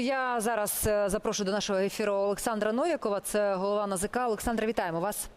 Я зараз е, запрошую до нашого ефіру Олександра Новікова. Це голова НАЗК. Олександра, вітаємо вас.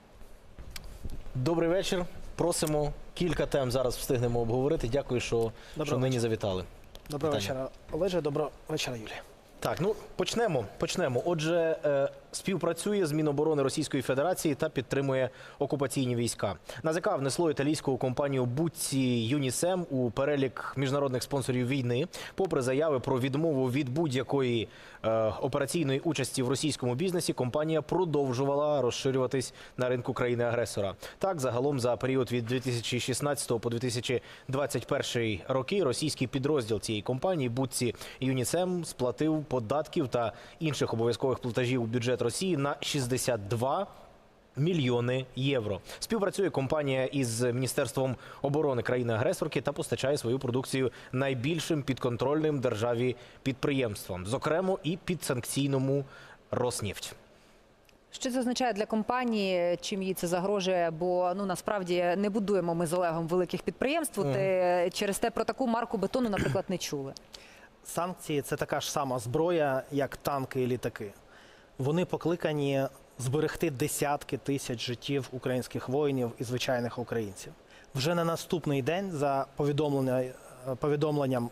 Добрий вечір. Просимо кілька тем зараз встигнемо обговорити. Дякую, що, що нині завітали. Доброго вечора, Олеже. Доброго вечора, Юлія. Так, ну почнемо. Почнемо. Отже, е, співпрацює з Міноборони Російської Федерації та підтримує окупаційні війська. НАЗК внесло італійську компанію Буцці Юнісем у перелік міжнародних спонсорів війни, попри заяви про відмову від будь-якої е, операційної участі в російському бізнесі. Компанія продовжувала розширюватись на ринку країни-агресора. Так, загалом за період від 2016 по 2021 роки російський підрозділ цієї компанії Буцці Юнісем сплатив податків та інших обов'язкових платежів у бюджет Росії на 62 мільйони євро. Співпрацює компанія із Міністерством оборони країни-агресорки та постачає свою продукцію найбільшим підконтрольним державі підприємствам, зокрема і підсанкційному Роснефть. Що це означає для компанії? Чим їй це загрожує? Бо ну насправді не будуємо ми з Олегом великих підприємств. От, е, Через те про таку марку бетону, наприклад, не чули. Санкції це така ж сама зброя, як танки і літаки. Вони покликані зберегти десятки тисяч життів українських воїнів і звичайних українців. Вже на наступний день, за е, повідомленням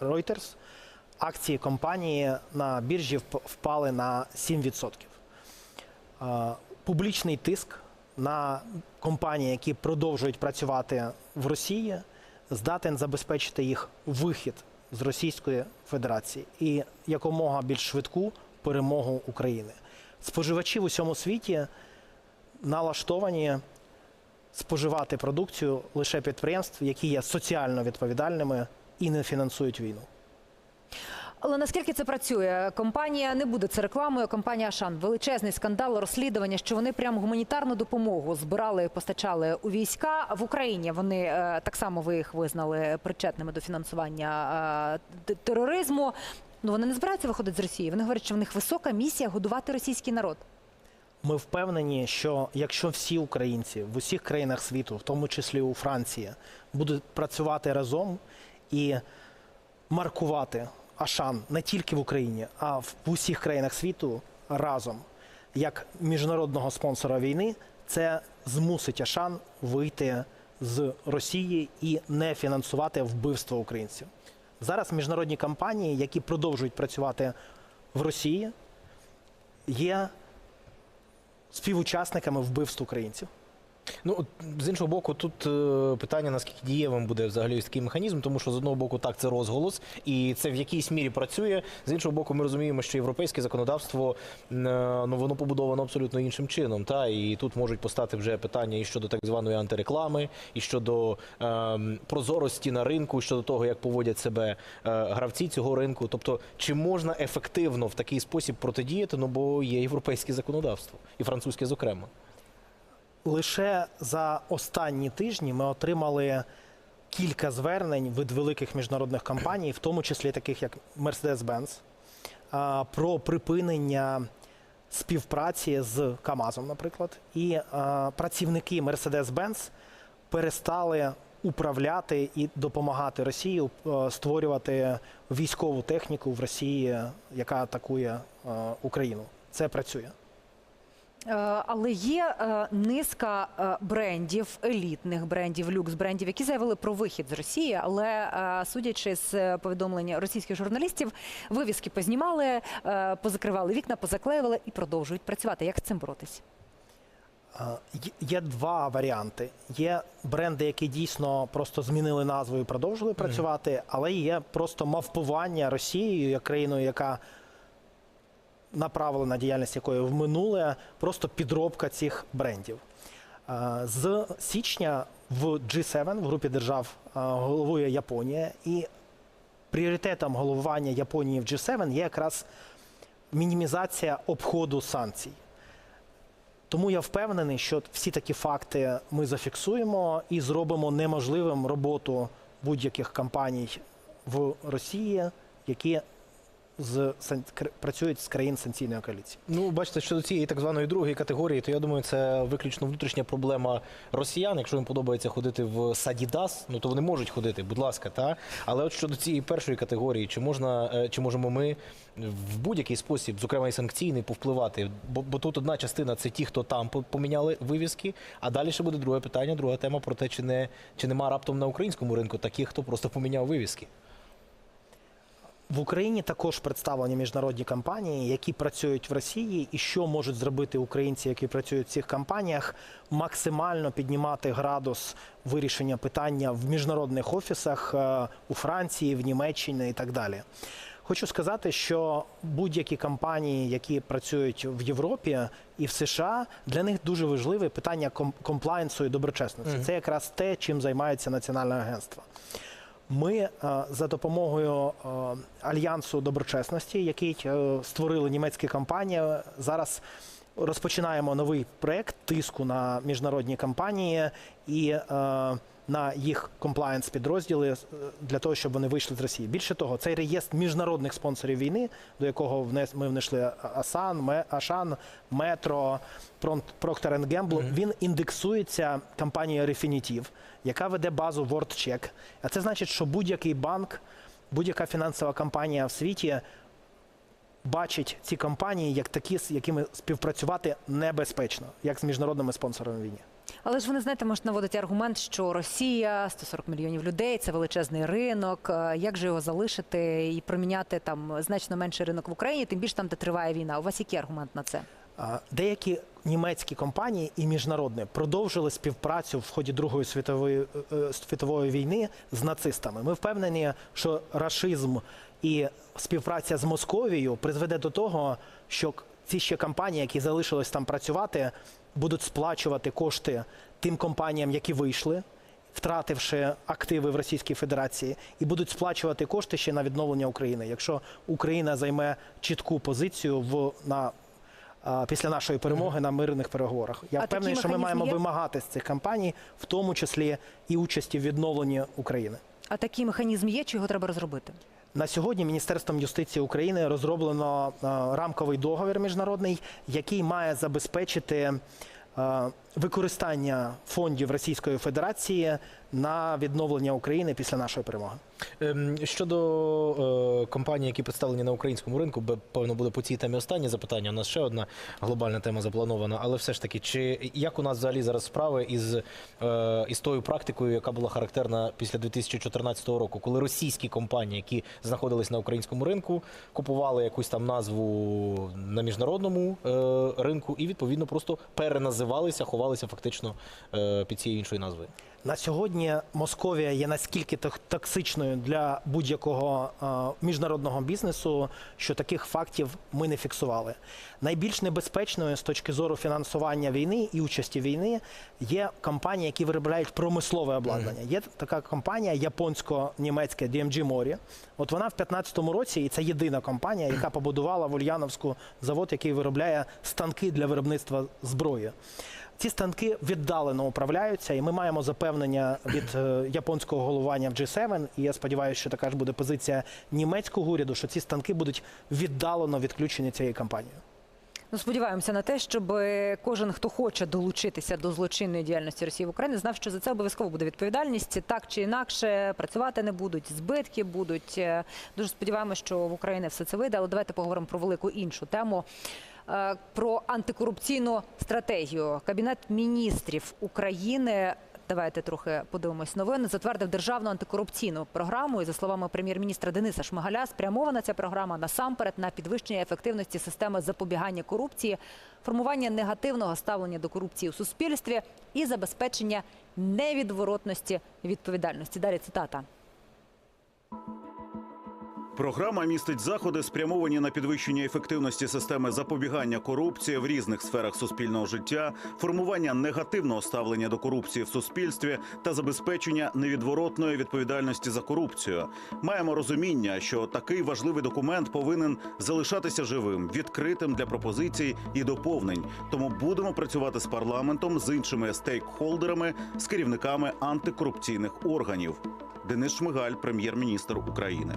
Reuters, акції компанії на біржі впали на 7%. Е, Публічний тиск на компанії, які продовжують працювати в Росії, здатен забезпечити їх вихід з Російської Федерації і якомога більш швидку перемогу України. Споживачі в усьому світі налаштовані споживати продукцію лише підприємств, які є соціально відповідальними і не фінансують війну. Але наскільки це працює? Компанія не буде це рекламою. Компанія Ашан величезний скандал, розслідування, що вони прям гуманітарну допомогу збирали, постачали у війська в Україні. Вони е, так само ви їх визнали причетними до фінансування е, тероризму. Ну вони не збираються виходити з Росії. Вони говорять, що в них висока місія годувати російський народ. Ми впевнені, що якщо всі українці в усіх країнах світу, в тому числі у Франції, будуть працювати разом і маркувати Ашан не тільки в Україні, а в усіх країнах світу разом, як міжнародного спонсора війни, це змусить Ашан вийти з Росії і не фінансувати вбивство українців. Зараз міжнародні компанії, які продовжують працювати в Росії, є співучасниками вбивств українців. Ну от, з іншого боку, тут е, питання наскільки дієвим буде взагалі ось такий механізм, тому що з одного боку так це розголос, і це в якійсь мірі працює. З іншого боку, ми розуміємо, що європейське законодавство е, ну воно побудовано абсолютно іншим чином. Та і тут можуть постати вже питання і щодо так званої антиреклами, і щодо е, прозорості на ринку, і щодо того, як поводять себе е, гравці цього ринку. Тобто, чи можна ефективно в такий спосіб протидіяти? Ну бо є європейське законодавство, і французьке, зокрема. Лише за останні тижні ми отримали кілька звернень від великих міжнародних компаній, в тому числі таких як Mercedes-Benz, про припинення співпраці з Камазом, наприклад. І працівники Mercedes-Benz перестали управляти і допомагати Росії створювати військову техніку в Росії, яка атакує Україну. Це працює. Е, Але є е, низка е, брендів, елітних брендів, люкс брендів, які заявили про вихід з Росії. Але судячи з повідомлення російських журналістів, вивіски познімали, позакривали вікна, позаклеювали і продовжують працювати. Як з цим боротись? Є- Є два варіанти. Є бренди, які дійсно просто змінили назву і продовжили працювати, але є просто мавпування Росією як країною, яка направлена діяльність якої в минуле, просто підробка цих брендів. З січня в G7, в групі держав, головує Японія, і пріоритетом головування Японії в G7 є якраз мінімізація обходу санкцій. Тому я впевнений, що всі такі факти ми зафіксуємо і зробимо неможливим роботу будь-яких компаній в Росії, які з працюють з країн санкційної коаліції. Ну, бачите, щодо цієї так званої другої категорії, то я думаю, це виключно внутрішня проблема росіян. Якщо їм подобається ходити в Садідас, ну то вони можуть ходити, будь ласка, та але от щодо цієї першої категорії, чи можна, е, чи можемо ми в будь-який спосіб, зокрема і санкційний, повпливати? Бо, бо тут одна частина це ті, хто там поміняли вивіски, а далі ще буде друге питання, друга тема про те, чи не чи нема раптом на українському ринку таких, хто просто поміняв вивіски. В Україні також представлені міжнародні компанії, які працюють в Росії, і що можуть зробити українці, які працюють в цих компаніях, максимально піднімати градус вирішення питання в міжнародних офісах е, у Франції, в Німеччині і так далі. Хочу сказати, що будь-які компанії, які працюють в Європі і в США, для них дуже важливе питання ком- комплаєнсу і доброчесності. Це якраз те, чим займається національне агентство. Ми е, за допомогою е, альянсу доброчесності, який е, створили німецькі компанії, зараз розпочинаємо новий проект тиску на міжнародні компанії і на їх комплаєнс підрозділи е, для того, щоб вони вийшли з Росії. Більше того, цей реєстр міжнародних спонсорів війни, до якого ми внесли Асан, Ашан, Метро, Procter Gamble, він індексується компанією Refinitiv, яка веде базу WorldCheck. А це значить, що будь-який банк, будь-яка фінансова компанія в світі бачить ці компанії як такі, з якими співпрацювати небезпечно, як з міжнародними спонсорами війни. Але ж вони знаєте, можуть наводити аргумент, що Росія 140 мільйонів людей, це величезний ринок. е, Як же його залишити і проміняти там значно менший ринок в Україні, тим більше там, де триває війна. У вас який аргумент на це? Деякі німецькі компанії і міжнародні продовжили співпрацю в ході Другої світової, е, е, світової війни з нацистами. Ми впевнені, що рашизм і співпраця з Московією призведе до того, що ці ще компанії, які залишились там працювати, будуть сплачувати кошти тим компаніям, які вийшли. Втративши активи в Російській Федерації, і будуть сплачувати кошти ще на відновлення України, якщо Україна займе чітку позицію в на після нашої перемоги на мирних переговорах. Я А впевнений, що ми маємо є? вимагати з цих компаній, в тому числі і участі в відновленні України. А такий механізм є, чи його треба розробити? На сьогодні Міністерством юстиції України розроблено е, рамковий договір міжнародний, який має забезпечити е, використання фондів Російської Федерації на відновлення України після нашої перемоги. Ем, Щодо е, компаній, які представлені на українському ринку, певно буде по цій темі останнє запитання. У нас ще одна глобальна тема запланована. Але все ж таки, чи як у нас взагалі зараз справи із, е, із тою практикою, яка була характерна після 2014 року, коли російські компанії, які знаходились на українському ринку, купували якусь там назву на міжнародному е, ринку і відповідно просто переназивалися, ховалися фактично е, під цією іншою назвою. На сьогодні Московія є наскільки ток- токсичною для будь-якого е, міжнародного бізнесу, що таких фактів ми не фіксували. Найбільш небезпечною з точки зору фінансування війни і участі війни є компанії, які виробляють промислове обладнання. Є така компанія японсько-німецька DMG Морі. От вона в 2015 році, і це єдина компанія, яка побудувала в Ульяновську завод, який виробляє станки для виробництва зброї. Ці станки віддалено управляються, і ми маємо запевнення від е, японського головування в G7, І я сподіваюся, що така ж буде позиція німецького уряду, що ці станки будуть віддалено відключені цією компанією. Ну, сподіваємося на те, щоб кожен, хто хоче долучитися до злочинної діяльності Росії в Україні, знав, що за це обов'язково буде відповідальність. Так чи інакше працювати не будуть, збитки будуть. Е, Дуже сподіваємося, що в Україні все це вийде. Але давайте поговоримо про велику іншу тему. Е, Про антикорупційну стратегію. Кабінет міністрів України. Давайте трохи подивимось новини. Затвердив державну антикорупційну програму. І за словами прем'єр-міністра Дениса Шмигаля, спрямована ця програма насамперед на підвищення ефективності системи запобігання корупції, формування негативного ставлення до корупції у суспільстві і забезпечення невідворотності відповідальності. Далі цитата. Програма містить заходи, спрямовані на підвищення ефективності системи запобігання корупції в різних сферах суспільного життя, формування негативного ставлення до корупції в суспільстві та забезпечення невідворотної відповідальності за корупцію. Маємо розуміння, що такий важливий документ повинен залишатися живим, відкритим для пропозицій і доповнень. Тому будемо працювати з парламентом, з іншими стейкхолдерами, з керівниками антикорупційних органів. Денис Шмигаль, прем'єр-міністр України.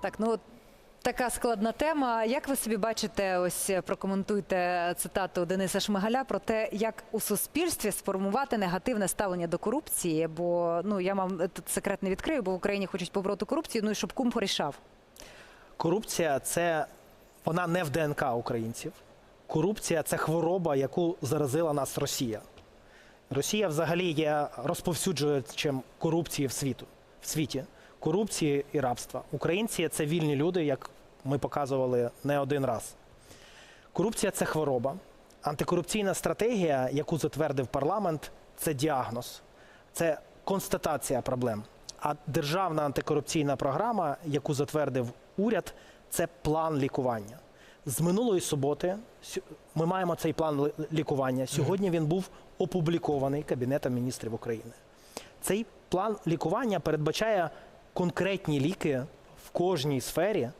Так, ну Така складна тема. Як ви собі бачите, ось е, прокоментуйте цитату Дениса Шмигаля про те, як у суспільстві сформувати негативне ставлення до корупції? Бо ну я вам тут секрет не відкрию, бо в Україні хочуть побороти корупцію. Ну і щоб кум порішав. Корупція це вона не в ДНК українців. Корупція це хвороба, яку заразила нас Росія. Росія взагалі є розповсюджувачем корупції в світу в світі. Корупції і рабства. Українці це вільні люди, як ми показували не один раз. Корупція це хвороба. Антикорупційна стратегія, яку затвердив парламент, це діагноз, це констатація проблем. А державна антикорупційна програма, яку затвердив уряд, це план лікування. З минулої суботи ми маємо цей план лікування. Сьогодні він був опублікований Кабінетом міністрів України. Цей план лікування передбачає конкретні ліки в кожній сфері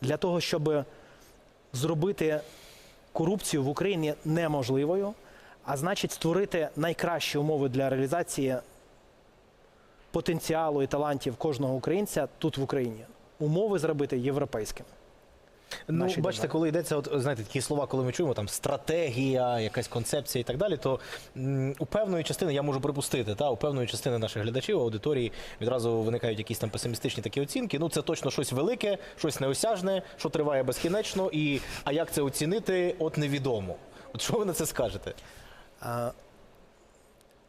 для того, щоб зробити корупцію в Україні неможливою, а значить створити найкращі умови для реалізації потенціалу і талантів кожного українця тут в Україні. Умови зробити європейськими. Ну, бачите, держави. коли йдеться, от знаєте, такі слова, коли ми чуємо там стратегія, якась концепція і так далі, то м, у певної частини я можу припустити, та у певної частини наших глядачів, аудиторії відразу виникають якісь там песимістичні такі оцінки. Ну це точно щось велике, щось неосяжне, що триває безкінечно. І а як це оцінити, от невідомо. От що ви на це скажете? Е,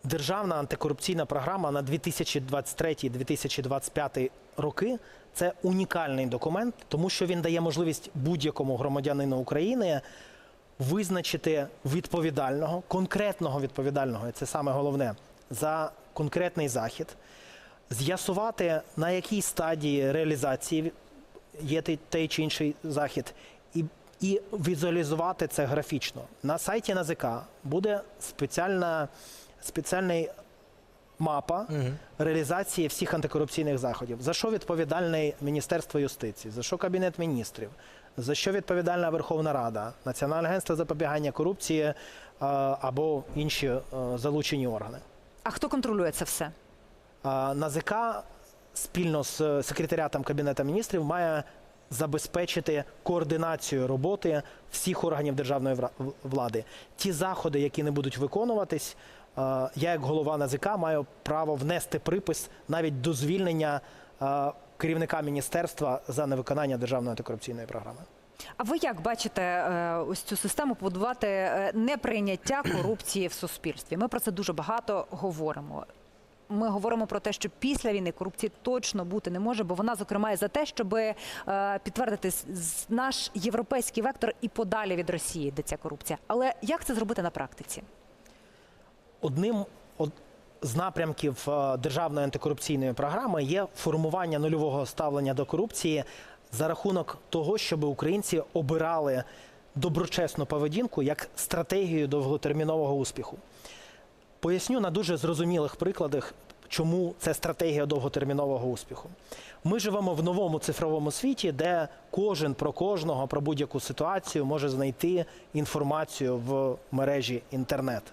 Державна антикорупційна програма на 2023-2025 роки це унікальний документ, тому що він дає можливість будь-якому громадянину України визначити відповідального, конкретного відповідального, і це саме головне, за конкретний захід, з'ясувати, на якій стадії реалізації є той, чи інший захід, і, і візуалізувати це графічно. На сайті НАЗК буде спеціальна, спеціальний мапа реалізації всіх антикорупційних заходів. За що відповідальне Міністерство юстиції, за що Кабінет міністрів, за що відповідальна Верховна Рада, Національне агентство запобігання корупції е, або інші е, залучені органи. А хто контролює це все? А, НАЗК спільно з е, секретаріатом Кабінету міністрів має забезпечити координацію роботи всіх органів державної влади. Ті заходи, які не будуть виконуватись, е, я як голова НАЗК маю право внести припис навіть до звільнення е, керівника міністерства за невиконання державної антикорупційної програми. А ви як бачите е, ось цю систему побудувати е, неприйняття корупції в суспільстві? Ми про це дуже багато говоримо. Ми говоримо про те, що після війни корупції точно бути не може, бо вона, зокрема, і за те, щоб е, підтвердити наш європейський вектор і подалі від Росії, де ця корупція. Але як це зробити на практиці? Одним од- з напрямків е, державної антикорупційної програми є формування нульового ставлення до корупції за рахунок того, щоб українці обирали доброчесну поведінку як стратегію довготермінового успіху. Поясню на дуже зрозумілих прикладах, чому це стратегія довготермінового успіху. Ми живемо в новому цифровому світі, де кожен про кожного, про будь-яку ситуацію може знайти інформацію в мережі інтернет.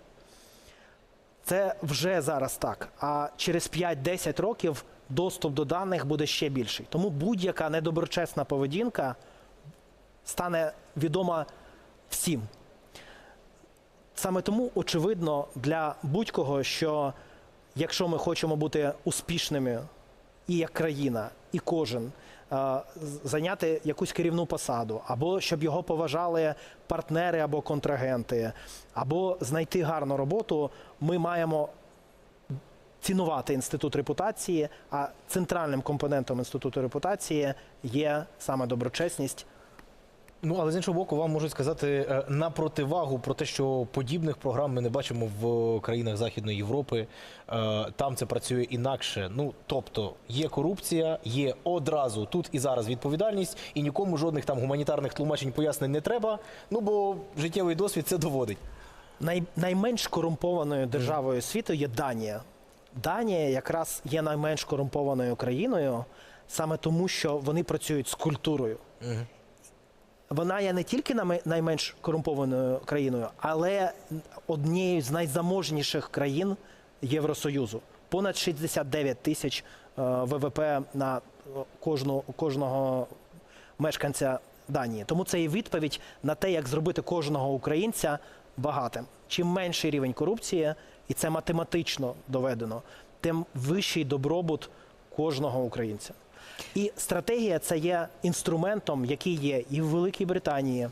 Це вже зараз так. А через 5-10 років доступ до даних буде ще більший. Тому будь-яка недоброчесна поведінка стане відома всім. Саме тому очевидно для будь-кого, що якщо ми хочемо бути успішними і як країна, і кожен е, зайняти якусь керівну посаду, або щоб його поважали партнери або контрагенти, або знайти гарну роботу, ми маємо цінувати інститут репутації. А центральним компонентом інституту репутації є саме доброчесність. Ну але з іншого боку, вам можуть сказати е, на противагу про те, що подібних програм ми не бачимо в країнах Західної Європи. Е, Там це працює інакше. Ну тобто є корупція, є одразу тут і зараз відповідальність, і нікому жодних там гуманітарних тлумачень пояснень не треба. Ну бо життєвий досвід це доводить. Най, найменш корумпованою державою світу є Данія. Данія якраз є найменш корумпованою країною саме тому, що вони працюють з культурою. Вона є не тільки найменш корумпованою країною, але однією з найзаможніших країн Євросоюзу. Понад 69 тисяч е, ВВП на е, кожну, кожного мешканця Данії. Тому це і відповідь на те, як зробити кожного українця багатим. Чим менший рівень корупції, і це математично доведено, тим вищий добробут кожного українця. І стратегія це є інструментом, який є і в Великій Британії.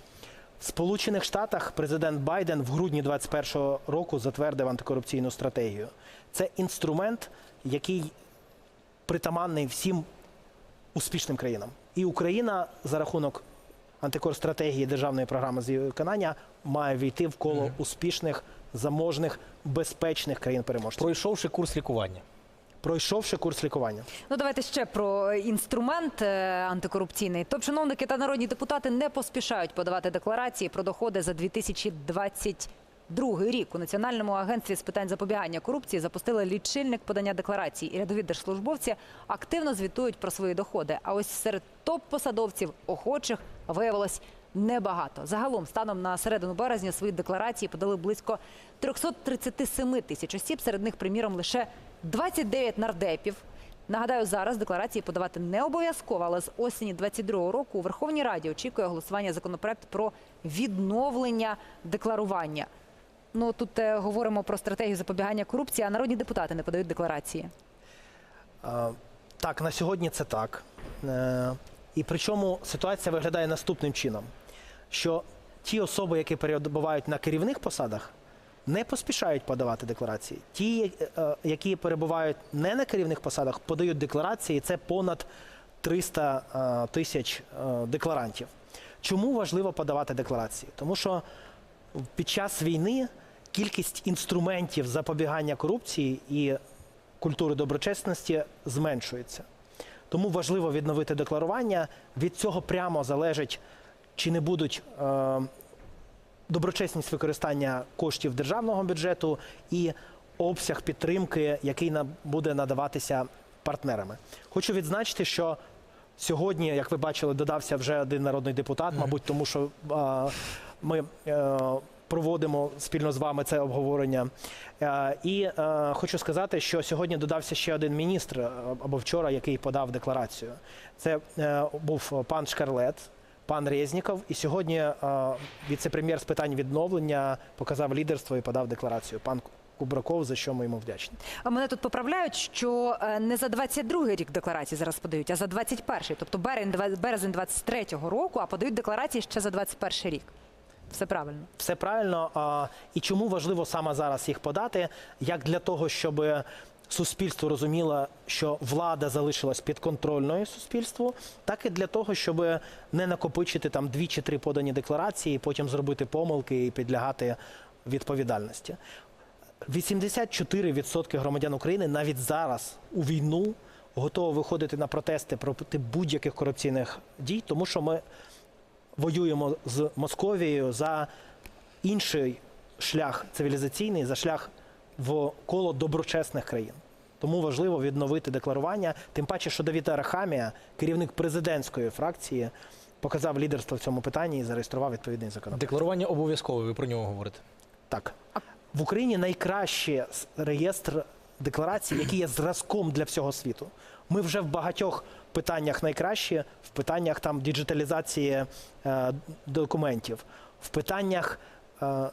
В Сполучених Штатах президент Байден в грудні 2021 року затвердив антикорупційну стратегію. Це інструмент, який притаманний всім успішним країнам. І Україна за рахунок антикорстратегії державної програми з її виконання має війти в коло успішних, заможних, безпечних країн переможців, Пройшовши курс лікування. Пройшовши курс лікування. Ну давайте ще про інструмент е, антикорупційний. Топ-чиновники та народні депутати не поспішають подавати декларації про доходи за 2022 рік. У Національному агентстві з питань запобігання корупції запустили лічильник подання декларацій. І рядові держслужбовці активно звітують про свої доходи. А ось серед топ-посадовців охочих виявилось небагато. Загалом, станом на середину березня, свої декларації подали близько 337 тисяч осіб. Серед них, приміром, лише 29 нардепів. Нагадаю, зараз декларації подавати не обов'язково, але з осені 22 року у Верховній Раді очікує голосування законопроект про відновлення декларування. Ну тут е, говоримо про стратегію запобігання корупції, а народні депутати не подають декларації. Так, на сьогодні це так. Е, І причому ситуація виглядає наступним чином: що ті особи, які перебувають на керівних посадах, не поспішають подавати декларації. Ті, е, які перебувають не на керівних посадах, подають декларації. Це понад 300 е, тисяч е, декларантів. Чому важливо подавати декларації? Тому що під час війни кількість інструментів запобігання корупції і культури доброчесності зменшується. Тому важливо відновити декларування. Від цього прямо залежить, чи не будуть е, доброчесність використання коштів державного бюджету і обсяг підтримки, який буде надаватися партнерами. Хочу відзначити, що сьогодні, як ви бачили, додався вже один народний депутат, мабуть, тому що е, ми. е, Проводимо спільно з вами це обговорення. Е, І е, хочу сказати, що сьогодні додався ще один міністр е, або вчора, який подав декларацію. Це е, був пан Шкарлет, пан Резніков. І сьогодні е, віце-прем'єр з питань відновлення показав лідерство і подав декларацію. Пан Кубраков, за що ми йому вдячні. А мене тут поправляють, що е, не за 22 рік декларації зараз подають, а за 21, тобто березень, два- березень 23 року, а подають декларації ще за 21 рік. Все правильно. Все правильно. І чому важливо саме зараз їх подати? Як для того, щоб суспільство розуміло, що влада залишилась підконтрольною суспільству, так і для того, щоб не накопичити там дві чи три подані декларації, потім зробити помилки і підлягати відповідальності. 84% громадян України навіть зараз у війну готові виходити на протести проти будь-яких корупційних дій, тому що ми воюємо з Московією за інший шлях цивілізаційний, за шлях в коло доброчесних країн. Тому важливо відновити декларування. Тим паче, що Давід Арахамія, керівник президентської фракції, показав лідерство в цьому питанні і зареєстрував відповідний законопроект. Декларування обов'язкове, ви про нього говорите. Так. В Україні найкращий реєстр декларацій, який є зразком для всього світу. Ми вже в багатьох питаннях найкращі, в питаннях там діджиталізації е, документів, в питаннях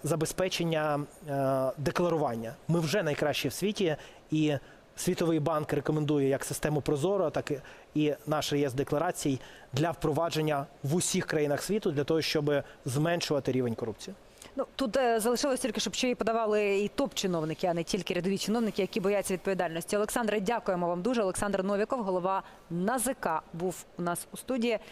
забезпечення е, декларування. Ми вже найкращі в світі, і Світовий банк рекомендує як систему Прозоро, так і- і наш реєстр декларацій для впровадження в усіх країнах світу для того, щоб зменшувати рівень корупції. Ну тут е, залишилось тільки, щоб ще й подавали і топ-чиновники, а не тільки рядові чиновники, які бояться відповідальності. Олександре, дякуємо вам дуже. Олександр Новіков, голова НАЗК, був у нас у студії.